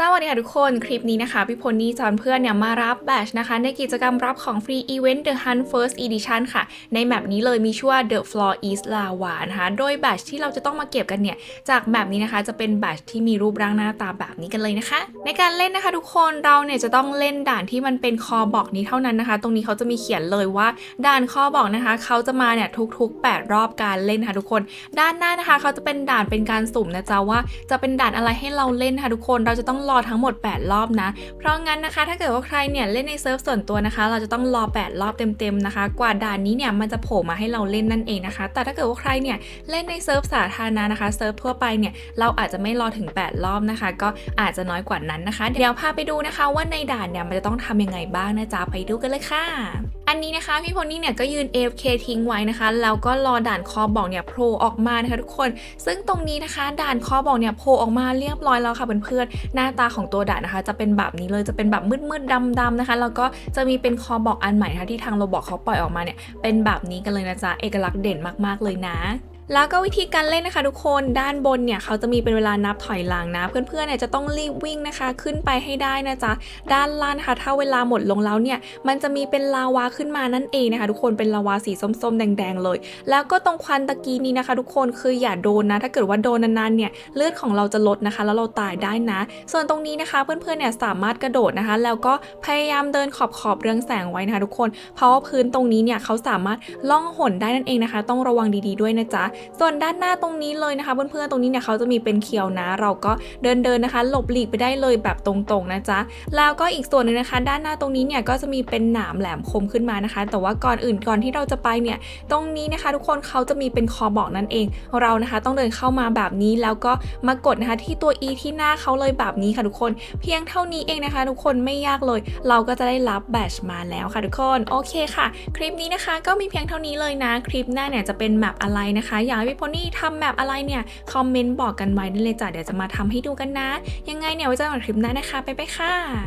สวัสดีค่ะทุกคน คลิปนี้นะคะ พี่พลนี่จอนเพื่อนเนี่ยมารับแบชนะคะ ในกิจกรรมรับของฟรีอีเวนต์ The Hunt First Edition ค่ะ ในแมปนี้เลยมีชื่อว่า The Floor is Lava นะคะ โดยแบชที่เราจะต้องมาเก็บกันเนี่ย จากแมปนี้นะคะจะเป็นแบชที่มีรูปร่างหน้าตาแบบนี้กันเลยนะคะ ในการเล่นนะคะทุกคนเราเนี่ยจะต้องเล่นด่านที่มันเป็นคอบอกนี้เท่านั้นนะคะ ตรงนี้เขาจะมีเขียนเลยว่าด่านคอบอกนะคะ เขาจะมาเนี่ยทุก ๆ 8 รอบการเล่นนะคะทุกคน ด้านหน้านะคะ เขาจะเป็นด่านเป็นการสุ่มนะจ๊ะว่าจะเป็นด่านอะไรให้เราเล่นนะคะทุกคนเราจะต้องรอทั้งหมด 8 รอบนะ เพราะงั้นนะคะ ถ้าเกิดว่าใครเนี่ยเล่นในเซิร์ฟส่วนตัวนะคะ เราจะต้องรอ 8 รอบเต็มๆนะคะ กว่าด่านนี้เนี่ยมันจะโผล่มาให้เราเล่นนั่นเองนะคะ แต่ถ้าเกิดว่าใครเนี่ยเล่นในเซิร์ฟสาธารณะนะคะเซิร์ฟทั่วไปเนี่ยเราอาจจะไม่รอถึง 8 รอบนะคะ ก็อาจจะน้อยกว่านั้นนะคะ เดี๋ยวพาไปดูนะคะว่าในด่านเนี่ยมันจะต้องทำยังไงบ้างนะจ๊ะไปดูกันเลยค่ะ อันนี้นะคะพี่พลนี่เนี่ยก็ยืน AFK ทิ้งไว้นะคะแล้วก็รอด่านคอบอกเนี่ยโผล่ออกมานะคะทุกคน ซึ่งตรงนี้นะคะ ด่านคอบอกเนี่ยโผล่ออกมาเรียบร้อยแล้วค่ะเพื่อนๆหน้าตาของตัวด่านนะคะ จะเป็นแบบนี้เลยจะเป็นแบบมืดๆดำๆนะคะแล้วก็จะมีเป็นคอบอกอันใหม่นะคะที่ทางโรบอกเขาปล่อยออกมาเนี่ยเป็นแบบนี้กันเลยนะจ๊ะเอกลักษณ์เด่นมากๆเลยนะ แล้วก็วิธีการเล่นนะคะทุกคนด้านบนเนี่ยเขาจะมีเป็นเวลานับถอยหลังนะ เพื่อนๆเนี่ยจะต้องรีบวิ่งนะคะ ขึ้นไปให้ได้นะจ๊ะด้านล่างนะคะถ้าเวลาหมดลงแล้วเนี่ย มันจะมีเป็นลาวาขึ้นมานั่นเองนะคะ ทุกคนเป็นลาวาสีส้มๆ แดงๆเลย แล้วก็ตรงควันตะกี้นี้นะคะ ทุกคนคืออย่าโดนนะ ถ้าเกิดว่าโดนนานๆเนี่ยเลือดของเราจะลดนะคะ แล้วเราตายได้นะ ส่วนตรงนี้นะคะเพื่อนๆเนี่ยสามารถกระโดดนะคะ แล้วก็พยายามเดินขอบขอบๆเรืองแสงไว้นะคะ ทุกคนเพราะว่าพื้นตรงนี้เนี่ยเขาสามารถล่องหนได้นั่นเองนะคะ ต้องระวังดีๆด้วยนะจ๊ะส่วนด้านหน้าตรงนี้เลยนะคะเพื่อนๆตรงนี้เนี่ยเขาจะมีเป็นเคียวนะ เราก็เดินเดินๆนะคะ หลบหลีกไปได้เลยแบบตรงๆนะจ๊ะแล้วก็อีกส่วนหนึ่งนะคะ ด้านหน้าตรงนี้เนี่ยก็จะมีเป็นหนามแหลมคมขึ้นมานะคะ แต่ว่าก่อนอื่นก่อนที่เราจะไปเนี่ยตรงนี้นะคะ ทุกคนเขาจะมีเป็นคอบอกนั่นเอง เรานะคะต้องเดินเข้ามาแบบนี้แล้วก็มากดนะคะที่ตัว E ที่หน้าเขาเลยแบบนี้ค่ะทุกคน เพียงเท่านี้เองนะคะ ทุกคนไม่ยากเลย เราก็จะได้รับแบชมาแล้วค่ะทุกคนโอเคค่ะ คลิปนี้นะคะก็มีเพียงเท่านี้เลยนะ คลิปหน้าเนี่ยจะเป็นแมปอะไรนะคะอยากให้พี่โพนี่ทำแบบอะไรเนี่ย คอมเมนต์บอกกันไว้ได้เลยจ้ะเดี๋ยวจะมาทำให้ดูกันนะ ยังไงเนี่ยไว้เจอกันคลิปหน้านะคะ ไปไปค่ะ